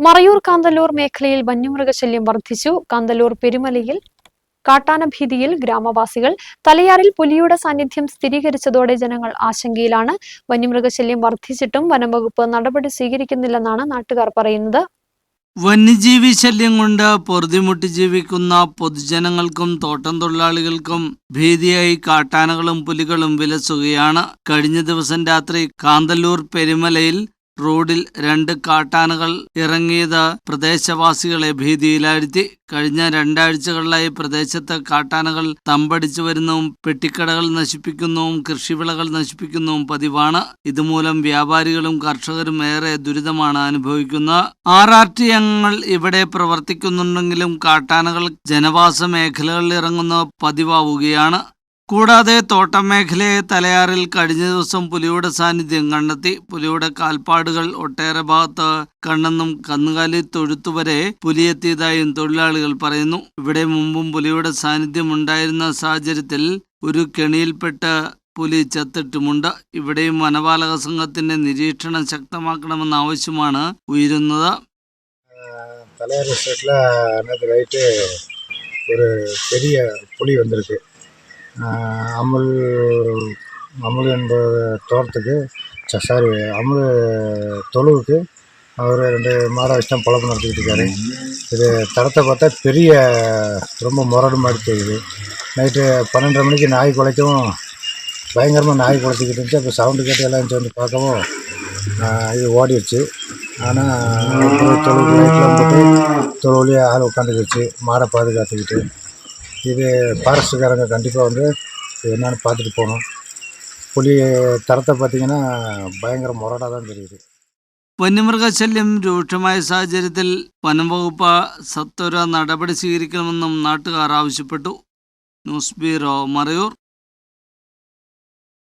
മറയൂർ കാന്തല്ലൂർ മേഖലയിൽ വന്യമൃഗശല്യം വർദ്ധിച്ചു. കാന്തല്ലൂർ പെരുമലയിൽ കാട്ടാന ഭീതിയിൽ ഗ്രാമവാസികൾ തലയാറിൽ പുലിയുടെ സാന്നിധ്യം സ്ഥിരീകരിച്ചതോടെ ജനങ്ങൾ ആശങ്കയിലാണ്. വന്യമൃഗശല്യം വർദ്ധിച്ചിട്ടും വനംവകുപ്പ് നടപടി സ്വീകരിക്കുന്നില്ലെന്നാണ് നാട്ടുകാർ പറയുന്നത്. വന്യജീവി ശല്യം കൊണ്ട് പൊറുതിമുട്ടി ജീവിക്കുന്ന പൊതുജനങ്ങൾക്കും തോട്ടം തൊഴിലാളികൾക്കും ഭീതിയായി കാട്ടാനകളും പുലികളും വിലസുകയാണ്. കഴിഞ്ഞ ദിവസം രാത്രി കാന്തല്ലൂർ പെരുമലയിൽ റോഡിൽ രണ്ട് കാട്ടാനകൾ ഇറങ്ങിയത് പ്രദേശവാസികളെ ഭീതിയിലാഴ്ത്തി. കഴിഞ്ഞ രണ്ടാഴ്ചകളിലായി പ്രദേശത്ത് കാട്ടാനകൾ തമ്പടിച്ചു വരുന്നതും പെട്ടിക്കടകൾ നശിപ്പിക്കുന്നതും കൃഷിവിളകൾ നശിപ്പിക്കുന്നതും പതിവാണ്. ഇതുമൂലം വ്യാപാരികളും കർഷകരും ഏറെ ദുരിതമാണ് അനുഭവിക്കുന്നത് ആർ ആർ ടി അംഗങ്ങൾ ഇവിടെ പ്രവർത്തിക്കുന്നുണ്ടെങ്കിലും കാട്ടാനകൾ ജനവാസ മേഖലകളിൽ ഇറങ്ങുന്ന പതിവാവുകയാണ്. കൂടാതെ തോട്ടം മേഖലയെ തലയാറിൽ കഴിഞ്ഞ ദിവസം പുലിയുടെ സാന്നിധ്യം കണ്ടെത്തി പുലിയുടെ കാൽപ്പാടുകൾ ഒട്ടേറെ ഭാഗത്ത് കണ്ടെന്നും കന്നുകാലി തൊഴുത്തുവരെ പുലിയെത്തിയതായും തൊഴിലാളികൾ പറയുന്നു ഇവിടെ മുമ്പും പുലിയുടെ സാന്നിധ്യം ഉണ്ടായിരുന്ന സാഹചര്യത്തിൽ ഒരു കെണിയിൽപ്പെട്ട് പുലി ചത്തിട്ടുമുണ്ട് ഇവിടെയും വനപാലക സംഘത്തിന്റെ നിരീക്ഷണം ശക്തമാക്കണമെന്ന ആവശ്യമാണ് ഉയരുന്നത് தலையார் எஸ்டேட்டில் நேற்று நைட்டு ஒரு பெரிய புலி வந்திருக்கு ஆஹ் அமுல் அமுல் என்ற தோட்டத்துக்கு ச- சாரி அமுல் தொழுவுக்கு அவர் ரெண்டு மாடை வச்சு தான் பழப்பு நடத்திக்கிட்டு இருக்காரு. இது தரத்தை பார்த்தா பெரிய ரொம்ப முரடு மாதிரி தெரியுது. நைட்டு பன்னெண்டரை மணிக்கு நாய் குலைக்கவும் பயங்கரமாக நாய் குலைச்சிக்கிட்டு இருந்துச்சு. அப்போ சவுண்டு கேட்டு எல்லாம் எழுந்துச்சு வந்து பார்க்கவும் இது ஓடிடுச்சு. ஆனால் தொழில் போட்டு தொழுவுலேயே ஆள் உட்காந்துக்கிடுச்சு. மாடை பாதுகாத்துக்கிட்டு. இது ஃபாரஸ்ட்டுக்காரங்க கண்டிப்பாக வந்து இது என்னன்னு பார்த்துட்டு போகணும் புலி தரத்தை பார்த்தீங்கன்னா பயங்கர முரடாக தான் தெரியுது വന്യമൃഗശല്യം രൂക്ഷമായ സാഹചര്യത്തിൽ വനം വകുപ്പ് സത്വര നടപടി സ്വീകരിക്കണമെന്നും നാട്ടുകാർ ആവശ്യപ്പെട്ടു ന്യൂസ് ബ്യൂറോ മറയൂർ